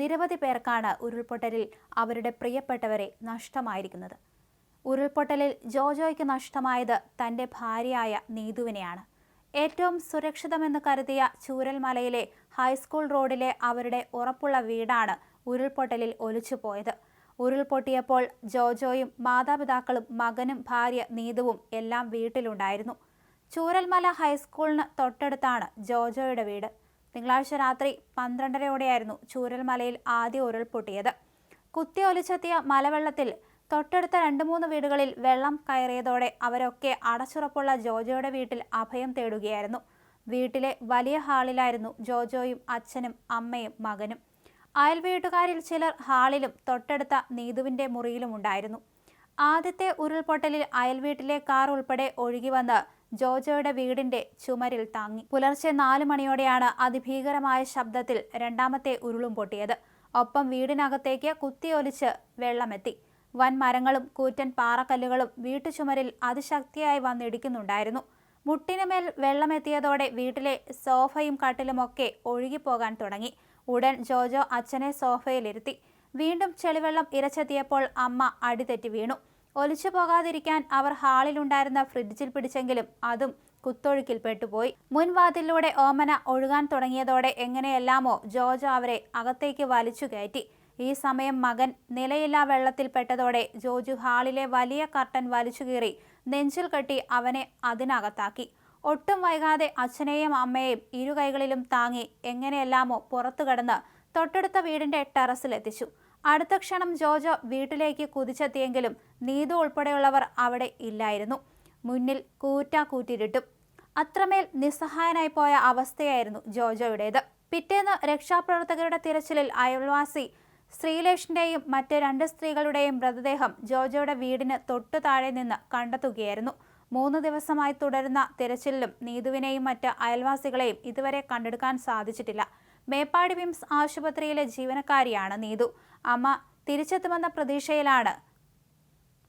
നിരവധി പേർക്കാണ് ഉരുൾപൊട്ടലിൽ അവരുടെ പ്രിയപ്പെട്ടവരെ നഷ്ടമായിരിക്കുന്നത്. ഉരുൾപൊട്ടലിൽ ജോജോയ്ക്ക് നഷ്ടമായത് തന്റെ ഭാര്യയായ നീതുവിനെയാണ്. ഏറ്റവും സുരക്ഷിതമെന്ന് കരുതിയ ചൂരൽമലയിലെ ഹൈസ്കൂൾ റോഡിലെ അവരുടെ ഉറപ്പുള്ള വീടാണ് ഉരുൾപൊട്ടലിൽ ഒലിച്ചുപോയത്. ഉരുൾപൊട്ടിയപ്പോൾ ജോജോയും മാതാപിതാക്കളും മകനും ഭാര്യ നീതുവും എല്ലാം വീട്ടിലുണ്ടായിരുന്നു. ചൂരൽമല ഹൈസ്കൂളിന് തൊട്ടടുത്താണ് ജോജോയുടെ വീട്. തിങ്കളാഴ്ച രാത്രി പന്ത്രണ്ടരയോടെയായിരുന്നു ചൂരൽമലയിൽ ആദ്യ ഉരുൾപൊട്ടിയത് കുത്തിയൊലിച്ചെത്തിയ മലവെള്ളത്തിൽ തൊട്ടടുത്ത രണ്ട് മൂന്ന് വീടുകളിൽ വെള്ളം കയറിയതോടെ അവരൊക്കെ അടച്ചുറപ്പുള്ള ജോജോയുടെ വീട്ടിൽ അഭയം തേടുകയായിരുന്നു. വീട്ടിലെ വലിയ ഹാളിലായിരുന്നു ജോജോയും അച്ഛനും അമ്മയും മകനും. അയൽ വീട്ടുകാരിൽ ചിലർ ഹാളിലും തൊട്ടടുത്ത നീതുവിന്റെ മുറിയിലും ഉണ്ടായിരുന്നു. ആദ്യത്തെ ഉരുൾപൊട്ടലിൽ അയൽവീട്ടിലെ കാർ ഉൾപ്പെടെ ഒഴുകി വന്ന് ജോജോയുടെ വീടിന്റെ ചുമരിൽ താങ്ങി. പുലർച്ചെ നാല് മണിയോടെയാണ് അതിഭീകരമായ ശബ്ദത്തിൽ രണ്ടാമത്തെ ഉരുളും പൊട്ടിയത്. ഒപ്പം വീടിനകത്തേക്ക് കുത്തിയൊലിച്ച് വെള്ളമെത്തി. വൻ മരങ്ങളും കൂറ്റൻ പാറക്കല്ലുകളും വീട്ടുചുമരിൽ അതിശക്തിയായി വന്നിടിക്കുന്നുണ്ടായിരുന്നു. മുട്ടിനുമേൽ വെള്ളമെത്തിയതോടെ വീട്ടിലെ സോഫയും കട്ടിലുമൊക്കെ ഒഴുകിപ്പോകാൻ തുടങ്ങി. ഉടൻ ജോജോ അച്ഛനെ സോഫയിലിരുത്തി. വീണ്ടും ചെളിവെള്ളം ഇരച്ചെത്തിയപ്പോൾ അമ്മ അടിതെറ്റി വീണു. ഒലിച്ചു പോകാതിരിക്കാൻ അവർ ഹാളിലുണ്ടായിരുന്ന ഫ്രിഡ്ജിൽ പിടിച്ചെങ്കിലും അതും കുത്തൊഴുക്കിൽ പെട്ടുപോയി. മുൻവാതിലൂടെ ഓമന ഒഴുകാൻ തുടങ്ങിയതോടെ എങ്ങനെയെല്ലാമോ ജോജോ അവരെ അകത്തേക്ക് വലിച്ചു കയറ്റി. ഈ സമയം മകൻ നിലയില്ലാ വെള്ളത്തിൽ പെട്ടതോടെ ജോജു ഹാളിലെ വലിയ കർട്ടൻ വലിച്ചു കീറി നെഞ്ചിൽ കെട്ടി അവനെ അതിനകത്താക്കി. ഒട്ടും വൈകാതെ അച്ഛനെയും അമ്മയെയും ഇരു കൈകളിലും താങ്ങി എങ്ങനെയെല്ലാമോ പുറത്തു കടന്ന് തൊട്ടടുത്ത വീടിന്റെ ടെറസിലെത്തിച്ചു. അടുത്ത ക്ഷണം ജോജോ വീട്ടിലേക്ക് കുതിച്ചെത്തിയെങ്കിലും നീതു ഉൾപ്പെടെയുള്ളവർ അവിടെ ഇല്ലായിരുന്നു. മുന്നിൽ കൂറ്റ കൂറ്റിരിട്ടു അത്രമേൽ നിസ്സഹായനായി പോയ അവസ്ഥയായിരുന്നു ജോജോയുടേത്. പിറ്റേന്ന് രക്ഷാപ്രവർത്തകരുടെ തിരച്ചിലിൽ അയൽവാസി ശ്രീലേഷിന്റെയും മറ്റ് രണ്ട് സ്ത്രീകളുടെയും മൃതദേഹം ജോജോയുടെ വീടിന് തൊട്ടു താഴെ നിന്ന് കണ്ടെത്തുകയായിരുന്നു. മൂന്ന് ദിവസമായി തുടരുന്ന തിരച്ചിലിലും നീതുവിനെയും മറ്റ് അയൽവാസികളെയും ഇതുവരെ കണ്ടെടുക്കാൻ സാധിച്ചിട്ടില്ല. മേപ്പാടി വിംസ് ആശുപത്രിയിലെ ജീവനക്കാരിയാണ് നീതു. അമ്മ തിരിച്ചെത്തുമെന്ന പ്രതീക്ഷയിലാണ്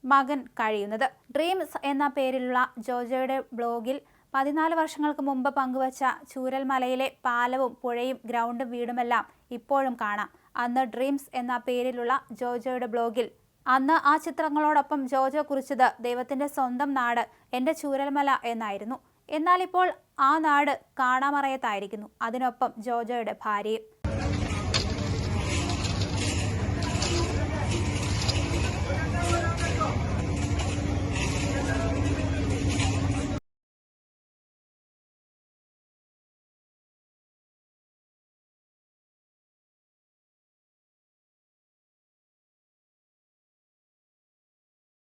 മകൻ കഴിയുന്നത്. ഡ്രീംസ് എന്ന പേരിലുള്ള ജോജോയുടെ ബ്ലോഗിൽ പതിനാല് വർഷങ്ങൾക്ക് മുമ്പ് പങ്കുവച്ച ചൂരൽമലയിലെ പാലവും പുഴയും ഗ്രൗണ്ടും വീടുമെല്ലാം ഇപ്പോഴും കാണാം. അന്ന് ഡ്രീംസ് എന്ന പേരിലുള്ള ജോജോയുടെ ബ്ലോഗിൽ അന്ന് ആ ചിത്രങ്ങളോടൊപ്പം ജോജോ കുറിച്ചത് ദൈവത്തിന്റെ സ്വന്തം നാട് എന്റെ ചൂരൽമല എന്നായിരുന്നു. എന്നാൽ ഇപ്പോൾ ആ നാട് കാണാമറയത്തായിരിക്കുന്നു. അതിനൊപ്പം ജോജോയുടെ ഭാര്യയും